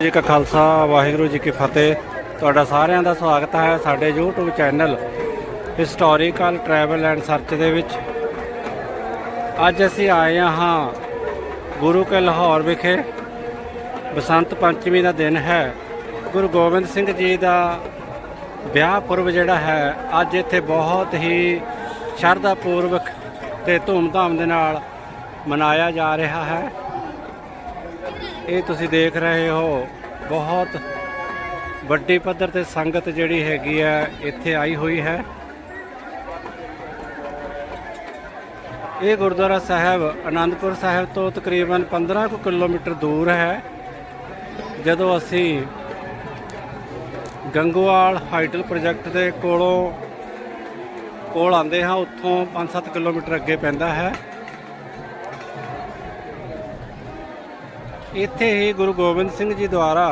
ਜੀ ਕਾ ਖਾਲਸਾ, ਵਾਹਿਗੁਰੂ ਜੀ ਕੀ ਫਤਿਹ। ਤੁਹਾਡਾ ਸਾਰਿਆਂ ਦਾ ਸਵਾਗਤ ਹੈ ਸਾਡੇ YouTube channel historical travel and search ਦੇ ਵਿੱਚ। ਅੱਜ ਅਸੀਂ ਆਏ ਹਾਂ ਗੁਰੂ ਕੇ ਲਾਹੌਰ ਵਿਖੇ। ਬਸੰਤ ਪੰਚਮੀ ਦਾ ਦਿਨ ਹੈ। ਗੁਰੂ ਗੋਬਿੰਦ ਸਿੰਘ ਜੀ ਦਾ ਵਿਆਹ ਪੁਰਬ ਜਿਹੜਾ ਹੈ, ਅੱਜ ਇੱਥੇ ਬਹੁਤ ਹੀ ਸ਼ਰਧਾ ਪੂਰਵਕ ਤੇ ਧੂਮਧਾਮ ਦੇ ਨਾਲ ਮਨਾਇਆ ਜਾ ਰਿਹਾ ਹੈ। ਇਹ ਤੁਸੀਂ ਦੇਖ ਰਹੇ ਹੋ, ਬਹੁਤ ਵੱਡੀ ਪੱਧਰ ਤੇ ਸੰਗਤ ਜਿਹੜੀ ਹੈਗੀ ਹੈ ਇੱਥੇ ਆਈ ਹੋਈ ਹੈ। ਇਹ ਗੁਰਦੁਆਰਾ ਸਾਹਿਬ ਆਨੰਦਪੁਰ ਸਾਹਿਬ ਤੋਂ ਤਕਰੀਬਨ 15 ਕੁ ਕਿਲੋਮੀਟਰ ਦੂਰ ਹੈ। ਜਦੋਂ ਅਸੀਂ ਗੰਗੋਵਾਲ ਹਾਈਡਲ ਪ੍ਰੋਜੈਕਟ ਦੇ ਕੋਲੋਂ ਕੋਲ ਆਉਂਦੇ ਹਾਂ, ਉੱਥੋਂ 5-7 ਕਿਲੋਮੀਟਰ ਅੱਗੇ ਪੈਂਦਾ ਹੈ। ਇੱਥੇ ਹੀ ਗੁਰੂ ਗੋਬਿੰਦ ਸਿੰਘ ਜੀ ਦੁਆਰਾ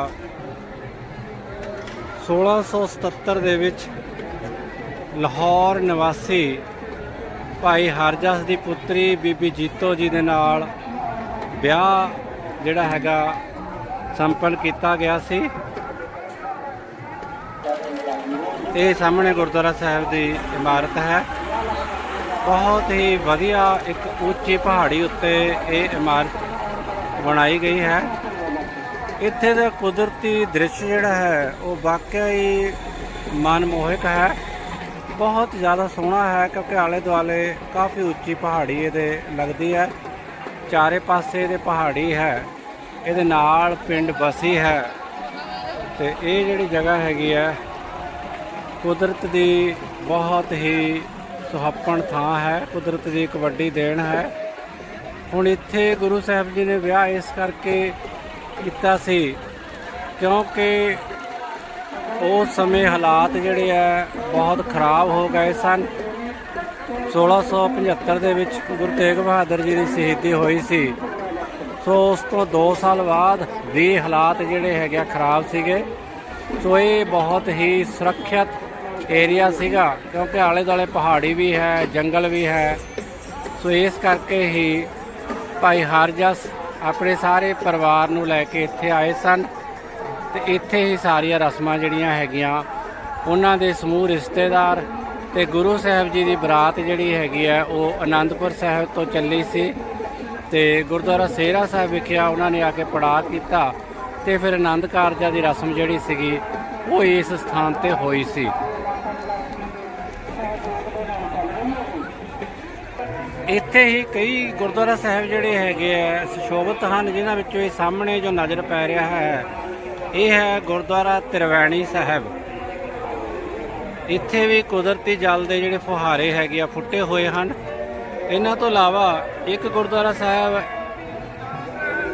1677 ਦੇ ਵਿੱਚ ਲਾਹੌਰ ਨਿਵਾਸੀ ਭਾਈ ਹਰਜਸ ਦੀ ਪੁੱਤਰੀ ਬੀਬੀ ਜੀਤੋ ਜੀ ਦੇ ਨਾਲ ਵਿਆਹ ਜਿਹੜਾ ਹੈਗਾ ਸੰਪੰਨ ਕੀਤਾ ਗਿਆ ਸੀ। ਇਹ ਸਾਹਮਣੇ ਗੁਰਦੁਆਰਾ ਸਾਹਿਬ ਦੀ ਇਮਾਰਤ ਹੈ। ਬਹੁਤ ਹੀ ਵਧੀਆ ਇੱਕ ਉੱਚੀ ਪਹਾੜੀ ਉੱਤੇ ਇਹ ਇਮਾਰਤ ਬਣਾਈ ਗਈ ਹੈ। ਇੱਥੇ ਦਾ ਕੁਦਰਤੀ ਦ੍ਰਿਸ਼ ਜਿਹੜਾ ਹੈ, ਉਹ ਵਾਕਿਆ ਹੀ ਮਨਮੋਹਕ ਹੈ। ਬਹੁਤ ਜ਼ਿਆਦਾ ਸੋਹਣਾ ਹੈ, ਕਿਉਂਕਿ ਆਲੇ ਦੁਆਲੇ ਕਾਫੀ ਉੱਚੀ ਪਹਾੜੀ ਇਹਦੇ ਲੱਗਦੀ ਹੈ। ਚਾਰੇ ਪਾਸੇ ਇਹਦੇ ਪਹਾੜੀ ਹੈ। ਇਹਦੇ ਨਾਲ ਪਿੰਡ ਬਸੀ ਹੈ। ਤੇ ਇਹ ਜਿਹੜੀ ਜਗ੍ਹਾ ਹੈਗੀ ਹੈ, ਕੁਦਰਤ ਦੀ ਬਹੁਤ ਹੀ ਸੁਹੱਪਣ ਥਾਂ ਹੈ। ਕੁਦਰਤ ਦੀ ਇੱਕ ਵੱਡੀ ਦੇਣ ਹੈ। ਹੁਣ ਇੱਥੇ ਗੁਰੂ ਸਾਹਿਬ ਜੀ ਨੇ ਵਿਆਹ ਇਸ ਕਰਕੇ ਕੀਤਾ ਸੀ ਕਿਉਂਕਿ ਉਸ ਸਮੇਂ ਹਾਲਾਤ ਜਿਹੜੇ ਆ ਬਹੁਤ ਖਰਾਬ ਹੋ ਗਏ ਸਨ। 1675 ਦੇ ਵਿੱਚ ਗੁਰੂ ਤੇਗ ਬਹਾਦਰ ਜੀ ਦੀ ਸ਼ਹੀਦੀ ਹੋਈ ਸੀ। ਸੋ ਉਸ ਤੋਂ 2 ਸਾਲ ਬਾਅਦ ਵੀ ਹਾਲਾਤ ਜਿਹੜੇ ਹੈਗੇ ਆ ਖਰਾਬ ਸੀਗੇ। ਸੋ ਇਹ ਬਹੁਤ ਹੀ ਸੁਰੱਖਿਅਤ ਏਰੀਆ ਸੀਗਾ ਕਿਉਂਕਿ ਆਲੇ ਦੁਆਲੇ ਪਹਾੜੀ ਵੀ ਹੈ, ਜੰਗਲ ਵੀ ਹੈ। ਸੋ ਇਸ ਕਰਕੇ ਹੀ ਭਾਈ ਹਰਜਸ ਆਪਣੇ ਸਾਰੇ ਪਰਿਵਾਰ ਨੂੰ ਲੈ ਕੇ ਇੱਥੇ ਆਏ ਸਨ ਤੇ ਇੱਥੇ ਹੀ ਸਾਰੀਆਂ ਰਸਮਾਂ ਜਿਹੜੀਆਂ ਹੈਗੀਆਂ, ਉਹਨਾਂ ਦੇ ਸਮੂਹ ਰਿਸ਼ਤੇਦਾਰ ਤੇ ਗੁਰੂ ਸਾਹਿਬ ਜੀ ਦੀ ਬਰਾਤ ਜਿਹੜੀ ਹੈਗੀ ਹੈ, ਉਹ ਆਨੰਦਪੁਰ ਸਾਹਿਬ ਤੋਂ ਚੱਲੀ ਸੀ ਤੇ ਗੁਰਦੁਆਰਾ ਸੇਰਾ ਸਾਹਿਬ ਵਿਖੇ ਉਹਨਾਂ ਨੇ ਆ ਕੇ ਪੜਾਅ ਕੀਤਾ ਤੇ ਫਿਰ ਆਨੰਦ ਕਾਰਜਾਂ ਦੀ ਰਸਮ ਜਿਹੜੀ ਸੀਗੀ, ਉਹ ਇਸ ਸਥਾਨ ਤੇ ਹੋਈ ਸੀ। ਇੱਥੇ ਹੀ ਕਈ ਗੁਰਦੁਆਰਾ ਸਾਹਿਬ ਜਿਹੜੇ ਹੈਗੇ ਆ, ਸੁਸ਼ੋਭਿਤ ਹਨ, ਜਿਨ੍ਹਾਂ ਵਿੱਚੋਂ ਇਹ ਸਾਹਮਣੇ ਜੋ ਨਜ਼ਰ ਪੈ ਰਿਹਾ ਹੈ, ਇਹ ਹੈ ਗੁਰਦੁਆਰਾ ਤਿਰਵੈਣੀ ਸਾਹਿਬ। ਇੱਥੇ ਵੀ ਕੁਦਰਤੀ ਜਲ ਦੇ ਜਿਹੜੇ ਫੁਹਾਰੇ ਹੈਗੇ ਆ, ਫੁੱਟੇ ਹੋਏ ਹਨ। ਇਹਨਾਂ ਤੋਂ ਇਲਾਵਾ ਇੱਕ ਗੁਰਦੁਆਰਾ ਸਾਹਿਬ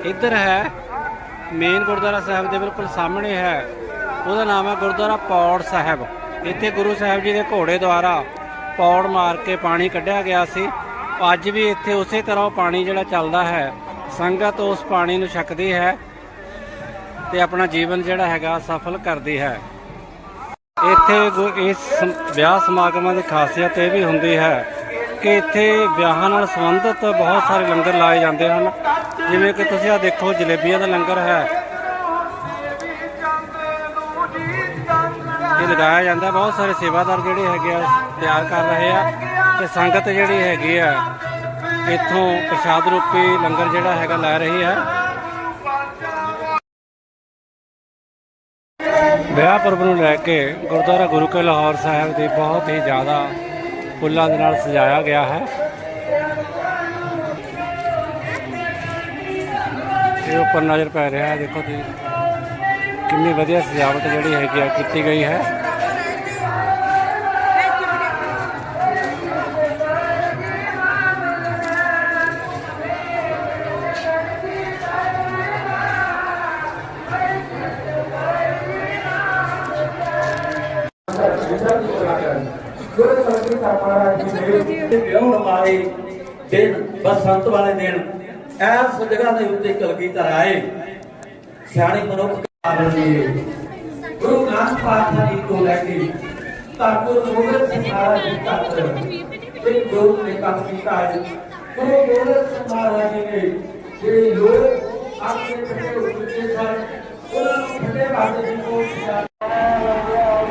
ਇੱਧਰ ਹੈ, ਮੇਨ ਗੁਰਦੁਆਰਾ ਸਾਹਿਬ ਦੇ ਬਿਲਕੁਲ ਸਾਹਮਣੇ ਹੈ। ਉਹਦਾ ਨਾਮ ਹੈ ਗੁਰਦੁਆਰਾ ਪੌੜ ਸਾਹਿਬ। ਇੱਥੇ ਗੁਰੂ ਸਾਹਿਬ ਜੀ ਦੇ ਘੋੜੇ ਦੁਆਰਾ ਪੌੜ ਮਾਰ ਕੇ ਪਾਣੀ ਕੱਢਿਆ ਗਿਆ ਸੀ। ਅੱਜ ਵੀ ਇੱਥੇ ਉਸੇ ਤਰ੍ਹਾਂ ਉਹ ਪਾਣੀ ਜਿਹੜਾ ਚੱਲਦਾ ਹੈ, ਸੰਗਤ ਉਸ ਪਾਣੀ ਨੂੰ ਛਕਦੀ ਹੈ ਤੇ ਆਪਣਾ ਜੀਵਨ ਜਿਹੜਾ ਹੈਗਾ ਸਫਲ ਕਰਦੀ ਹੈ। ਇੱਥੇ ਗੁ- ਇਸ ਵਿਆਹ ਸਮਾਗਮਾਂ ਦੀ ਖਾਸੀਅਤ ਇਹ ਵੀ ਹੁੰਦੀ ਹੈ ਕਿ ਇੱਥੇ ਵਿਆਹਾਂ ਨਾਲ ਸੰਬੰਧਿਤ ਬਹੁਤ ਸਾਰੇ ਲੰਗਰ ਲਾਏ ਜਾਂਦੇ ਹਨ। ਜਿਵੇਂ ਕਿ ਤੁਸੀਂ ਆ ਦੇਖੋ, ਜਲੇਬੀਆਂ ਦਾ ਲੰਗਰ ਹੈ। ਇਹ ਲਗਾਇਆ ਜਾਂਦਾ, ਬਹੁਤ ਸਾਰੇ ਸੇਵਾਦਾਰ ਜਿਹੜੇ ਹੈਗੇ ਆ, ਤਿਆਰ ਕਰ ਰਹੇ ਆ। ਤੇ ਸੰਗਤ ਜਿਹੜੀ ਹੈਗੀ ਆ, ਇੱਥੋਂ ਪ੍ਰਸ਼ਾਦ ਰੂਪੀ ਲੰਗਰ ਜਿਹੜਾ ਹੈਗਾ ਲੈ ਰਹੀ ਹੈ। ਵਿਆਹ ਪਰਬ ਨੂੰ ਲੈ ਕੇ ਗੁਰਦੁਆਰਾ ਗੁਰੂ ਕੇ ਲਾਹੌਰ ਸਾਹਿਬ ਦੀ ਬਹੁਤ ਹੀ ਜ਼ਿਆਦਾ ਫੁੱਲਾਂ ਦੇ ਨਾਲ ਸਜਾਇਆ ਗਿਆ ਹੈ। ਇਹ ਉੱਪਰ ਨਜ਼ਰ ਪੈ ਰਿਹਾ ਹੈ, ਦੇਖੋ ਤੁਸੀਂ ਕਿੰਨੀ ਵਧੀਆ ਸਜਾਵਟ ਜਿਹੜੀ ਹੈਗੀ ਆ ਕੀਤੀ ਗਈ ਹੈ। ਵਾਲੇ ਦਿਨ ਬਸੰਤ ਵਾਲੇ ਦਿਨ ਐਸ ਜਗ੍ਹਾ ਦੇ ਉੱਤੇ ਕਲਗੀਧਰ ਆਏ। ਸਿਆਣੇ ਮਨੁੱਖ ਕਾਰਨ ਜੀ ਗੁਰੂ ਗ੍ਰੰਥ ਸਾਹਿਬ ਜੀ ਤੋਂ ਲੈ ਕੇ ਧੰਨ ਗੋਬਿੰਦ ਸਿੰਘ ਮਹਾਰਾਜ ਜੀ ਤੱਕ ਇੱਕ ਗੁਰੂ ਨੇ ਕੰਮ ਕੀਤਾ ਹੈ। ਗੁਰੂ ਗੋਬਿੰਦ ਸਿੰਘ ਮਹਾਰਾਜ ਜੀ ਨੇ ਜਿਹੜੇ ਲੋਕ ਆਪਣੇ ਪਿੰਡੇ ਉੱਤੇ ਸਨ, ਉਹਨਾਂ ਨੂੰ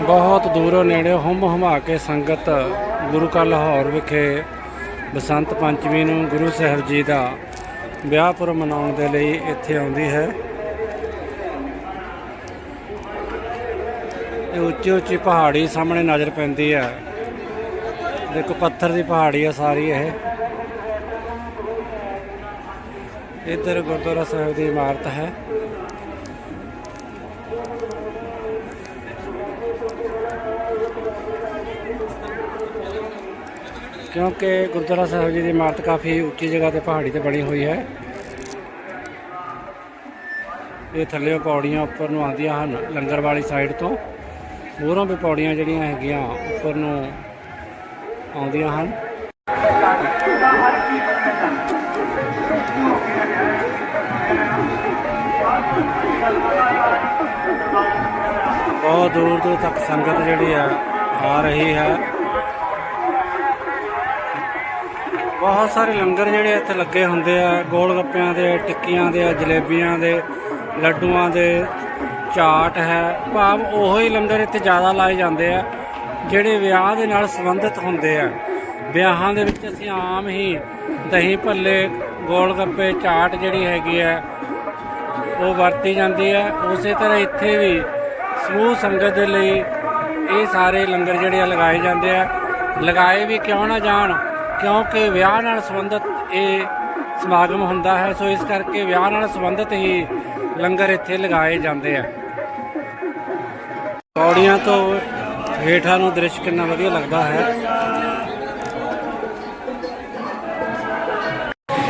ਬਹੁਤ ਦੂਰੋਂ ਨੇੜੇ ਹੁੰਮ ਹਮਾ ਕੇ ਸੰਗਤ ਗੁਰੂ ਕਾ ਲਾਹੌਰ ਵਿਖੇ ਬਸੰਤ ਪੰਚਮੀ ਨੂੰ ਗੁਰੂ ਸਾਹਿਬ ਜੀ ਦਾ ਵਿਆਹ ਪੁਰਬ ਮਨਾਉਣ ਦੇ ਲਈ ਇੱਥੇ ਆਉਂਦੀ ਹੈ। ਇਹ ਉੱਚੀ ਉੱਚੀ ਪਹਾੜੀ ਸਾਹਮਣੇ ਨਜ਼ਰ ਪੈਂਦੀ ਹੈ। ਦੇਖੋ, ਪੱਥਰ ਦੀ ਪਹਾੜੀ ਹੈ ਸਾਰੀ ਇਹ। ਇੱਧਰ ਗੁਰਦੁਆਰਾ ਸਾਹਿਬ ਦੀ ਇਮਾਰਤ ਹੈ। ਕਿਉਂਕਿ ਗੁਰਦੁਆਰਾ ਸਾਹਿਬ ਜੀ ਦੀ ਇਮਾਰਤ ਕਾਫੀ ਉੱਚੀ ਜਗ੍ਹਾ ਤੇ ਪਹਾੜੀ ਤੇ ਬਣੀ ਹੋਈ ਹੈ। ਇਹ ਥੱਲੇ ਪੌੜੀਆਂ ਉੱਪਰ ਨੂੰ ਆਉਂਦੀਆਂ ਹਨ, ਲੰਗਰ ਵਾਲੀ ਸਾਈਡ ਤੋਂ। ਮੂਹਰੋਂ ਵੀ ਪੌੜੀਆਂ ਜਿਹੜੀਆਂ ਹੈਗੀਆਂ ਉੱਪਰ ਨੂੰ ਆਉਂਦੀਆਂ ਹਨ। ਬਹੁਤ ਦੂਰ ਦੂਰ ਤੱਕ ਸੰਗਤ ਜਿਹੜੀ ਆ ਆ ਰਹੀ ਹੈ। ਬਹੁਤ ਸਾਰੇ ਲੰਗਰ ਜਿਹੜੇ ਇੱਥੇ ਲੱਗੇ ਹੁੰਦੇ ਆ ਗੋਲ ਗੱਪਿਆਂ ਦੇ, ਟਿੱਕੀਆਂ ਦੇ, ਜਲੇਬੀਆਂ ਦੇ, ਲੱਡੂਆਂ ਦੇ, ਚਾਟ ਹੈ। ਭਾਵ ਉਹੋ ਹੀ ਲੰਗਰ ਇੱਥੇ ਜ਼ਿਆਦਾ ਲਾਏ ਜਾਂਦੇ ਆ, ਜਿਹੜੇ ਵਿਆਹ ਦੇ ਨਾਲ ਸੰਬੰਧਿਤ ਹੁੰਦੇ ਆ। ਵਿਆਹਾਂ ਦੇ ਵਿੱਚ ਅਸੀਂ ਆਮ ਹੀ ਦਹੀਂ ਭੱਲੇ ਗੋਲ ਗੱਪੇ ਚਾਟ ਜਿਹੜੀ ਹੈਗੀ ਆ, ਉਹ ਵਰਤੀ ਜਾਂਦੀ ਹੈ ਉਸੇ ਤਰ੍ਹਾਂ ਇੱਥੇ ਵੀ ਸਮੂਹ ਸੰਗਤ ਦੇ ਲਈ ਇਹ ਸਾਰੇ ਲੰਗਰ ਜਿਹੜੇ ਆ ਲਗਾਏ ਜਾਂਦੇ ਆ। ਲਗਾਏ ਵੀ ਕਿਉਂ ਨਾ ਜਾਣ? ਕਿਉਂਕਿ ਵਿਆਹ ਨਾਲ ਸੰਬੰਧਿਤ ਇਹ ਸਮਾਗਮ ਹੁੰਦਾ ਹੈ, ਸੋ ਇਸ ਕਰਕੇ ਵਿਆਹ ਨਾਲ ਸੰਬੰਧਿਤ ਹੀ ਲੰਗਰ ਇੱਥੇ ਲਗਾਏ ਜਾਂਦੇ ਆ। ਪੌੜੀਆਂ ਤੋਂ ਹੇਠਾਂ ਨੂੰ ਦ੍ਰਿਸ਼ ਕਿੰਨਾ ਵਧੀਆ ਲੱਗਦਾ ਹੈ।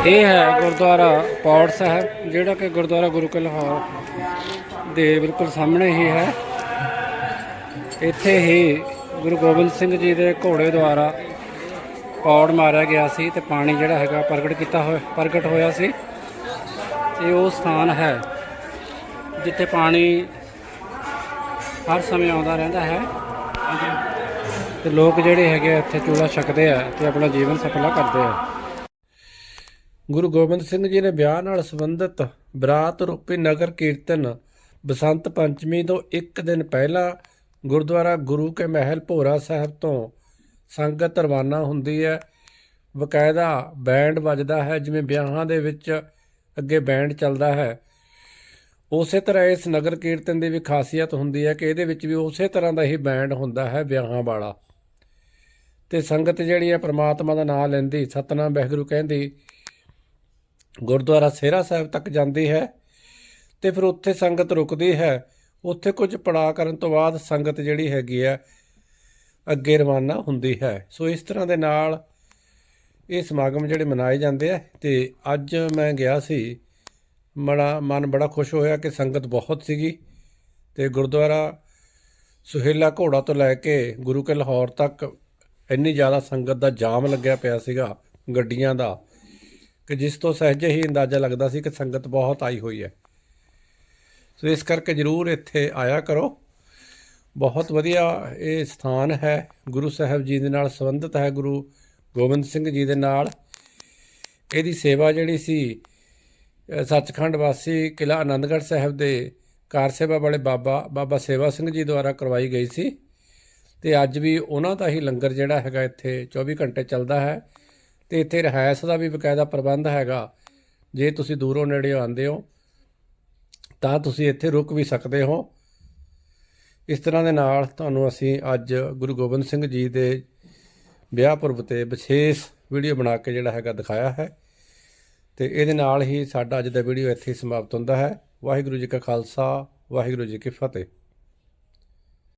ਇਹ ਹੈ ਗੁਰਦੁਆਰਾ ਪੌੜ ਸਾਹਿਬ, ਜਿਹੜਾ ਕਿ ਗੁਰਦੁਆਰਾ ਗੁਰੂ ਕੇ ਲਾਹੌਰ ਦੇ ਬਿਲਕੁਲ ਸਾਹਮਣੇ ਹੀ ਹੈ। ਇੱਥੇ ਹੀ ਗੁਰੂ ਗੋਬਿੰਦ ਸਿੰਘ ਜੀ ਦੇ ਘੋੜੇ ਦੁਆਰਾ ਪੌੜ ਮਾਰਿਆ ਗਿਆ ਸੀ ਤੇ ਪਾਣੀ ਜਿਹੜਾ ਹੈਗਾ ਪ੍ਰਗਟ ਕੀਤਾ ਹੋਇਆ ਪ੍ਰਗਟ ਹੋਇਆ ਸੀ। ਇਹ ਉਹ ਸਥਾਨ ਹੈ, ਜਿੱਥੇ ਪਾਣੀ ਹਰ ਸਮੇਂ ਆਉਂਦਾ ਰਹਿੰਦਾ ਹੈ। ਤੇ ਲੋਕ ਜਿਹੜੇ ਹੈਗੇ ਆ, ਇੱਥੇ ਚੂਲਾ ਛਕਦੇ ਆ ਤੇ ਆਪਣਾ ਜੀਵਨ ਸਫਲਾ ਕਰਦੇ ਆ। ਗੁਰੂ ਗੋਬਿੰਦ ਸਿੰਘ ਜੀ ਨੇ ਵਿਆਹ ਨਾਲ ਸੰਬੰਧਿਤ ਬਰਾਤ ਰੂਪੀ ਨਗਰ ਕੀਰਤਨ ਬਸੰਤ ਪੰਚਮੀ ਤੋਂ ਇੱਕ ਦਿਨ ਪਹਿਲਾਂ ਗੁਰਦੁਆਰਾ ਗੁਰੂ ਕੇ ਮਹਿਲ ਭੋਰਾ ਸਾਹਿਬ ਤੋਂ ਸੰਗਤ ਰਵਾਨਾ ਹੁੰਦੀ ਹੈ। ਬਕਾਇਦਾ ਬੈਂਡ ਵੱਜਦਾ ਹੈ, ਜਿਵੇਂ ਵਿਆਹਾਂ ਦੇ ਵਿੱਚ ਅੱਗੇ ਬੈਂਡ ਚੱਲਦਾ ਹੈ। ਉਸੇ ਤਰ੍ਹਾਂ ਇਸ ਨਗਰ ਕੀਰਤਨ ਦੀ ਵੀ ਖਾਸੀਅਤ ਹੁੰਦੀ ਹੈ ਕਿ ਇਹਦੇ ਵਿੱਚ ਵੀ ਉਸੇ ਤਰ੍ਹਾਂ ਦਾ ਹੀ ਬੈਂਡ ਹੁੰਦਾ ਹੈ, ਵਿਆਹਾਂ ਵਾਲਾ। ਤੇ ਸੰਗਤ ਜਿਹੜੀ ਹੈ ਪ੍ਰਮਾਤਮਾ ਦਾ ਨਾਮ ਲੈਂਦੀ, ਸਤਨਾਮ ਵਾਹਿਗੁਰੂ ਕਹਿੰਦੀ, ਗੁਰਦੁਆਰਾ ਸੇਰਾ ਸਾਹਿਬ ਤੱਕ ਜਾਂਦੀ ਹੈ। ਤੇ ਫਿਰ ਉੱਥੇ ਸੰਗਤ ਰੁਕਦੀ ਹੈ। ਉੱਥੇ ਕੁਝ ਪੜਾਅ ਕਰਨ ਤੋਂ ਬਾਅਦ ਸੰਗਤ ਜਿਹੜੀ ਹੈਗੀ ਹੈ ਅੱਗੇ ਰਵਾਨਾ ਹੁੰਦੀ ਹੈ। ਸੋ ਇਸ ਤਰ੍ਹਾਂ ਦੇ ਨਾਲ ਇਹ ਸਮਾਗਮ ਜਿਹੜੇ ਮਨਾਏ ਜਾਂਦੇ ਆ ਤੇ ਅੱਜ ਮੈਂ ਗਿਆ ਸੀ ਬੜਾ ਮਨ ਬੜਾ ਖੁਸ਼ ਹੋਇਆ ਕਿ ਸੰਗਤ ਬਹੁਤ ਸੀਗੀ ਤੇ ਗੁਰਦੁਆਰਾ ਸੁਹੇਲਾ ਘੋੜਾ ਤੋਂ ਲੈ ਕੇ ਗੁਰੂ ਕੇ ਲਾਹੌਰ ਤੱਕ ਇੰਨੀ ਜ਼ਿਆਦਾ ਸੰਗਤ ਦਾ ਜਾਮ ਲੱਗਿਆ ਪਿਆ ਸੀਗਾ ਗੱਡੀਆਂ ਦਾ ਕਿ ਜਿਸ ਤੋਂ ਸਹਿਜੇ ਹੀ ਅੰਦਾਜ਼ਾ ਲੱਗਦਾ ਸੀ ਕਿ ਸੰਗਤ ਬਹੁਤ ਆਈ ਹੋਈ ਹੈ। ਸੋ ਇਸ ਕਰਕੇ ਜਰੂਰ ਇੱਥੇ ਆਇਆ ਕਰੋ। ਬਹੁਤ ਵਧੀਆ ਇਹ ਸਥਾਨ ਹੈ। ਗੁਰੂ ਸਾਹਿਬ ਜੀ ਦੇ ਨਾਲ ਸੰਬੰਧਿਤ ਹੈ ਗੁਰੂ ਗੋਬਿੰਦ ਸਿੰਘ ਜੀ ਦੇ ਨਾਲ। ਇਹਦੀ ਸੇਵਾ ਜਿਹੜੀ ਸੀ ਸੱਚਖੰਡ ਵਾਸੀ ਕਿਲਾ ਆਨੰਦਗੜ੍ਹ ਸਾਹਿਬ ਦੇ ਕਾਰ ਸੇਵਾ ਵਾਲੇ ਬਾਬਾ ਬਾਬਾ ਸੇਵਾ ਸਿੰਘ ਜੀ ਦੁਆਰਾ ਕਰਵਾਈ ਗਈ ਸੀ। ਤੇ ਅੱਜ ਵੀ ਉਹਨਾਂ ਦਾ ਹੀ ਲੰਗਰ ਜਿਹੜਾ ਹੈਗਾ ਇੱਥੇ 24 ਘੰਟੇ ਚੱਲਦਾ ਹੈ। ਤੇ ਇੱਥੇ ਰਿਹਾਇਸ਼ ਦਾ ਵੀ ਬਕਾਇਦਾ ਪ੍ਰਬੰਧ ਹੈਗਾ। ਜੇ ਤੁਸੀਂ ਦੂਰੋਂ ਨੇੜੇ ਆਉਂਦੇ ਹੋ, ਤਾਂ ਤੁਸੀਂ ਇੱਥੇ ਰੁਕ ਵੀ ਸਕਦੇ ਹੋ। ਇਸ ਤਰ੍ਹਾਂ ਦੇ ਨਾਲ ਤੁਹਾਨੂੰ ਅਸੀਂ ਅੱਜ ਗੁਰੂ ਗੋਬਿੰਦ ਸਿੰਘ ਜੀ ਦੇ ਵਿਆਹ ਪੁਰਬ ਤੇ ਵਿਸ਼ੇਸ਼ ਵੀਡੀਓ ਬਣਾ ਕੇ ਜਿਹੜਾ ਹੈਗਾ ਦਿਖਾਇਆ ਹੈ। ਤੇ ਇਹਦੇ ਨਾਲ ਹੀ ਸਾਡਾ ਅੱਜ ਦਾ ਵੀਡੀਓ ਇੱਥੇ ਹੀ ਸਮਾਪਤ ਹੁੰਦਾ ਹੈ। ਵਾਹਿਗੁਰੂ ਜੀ ਕਾ ਖਾਲਸਾ, ਵਾਹਿਗੁਰੂ ਜੀ ਕੀ ਫਤਿਹ।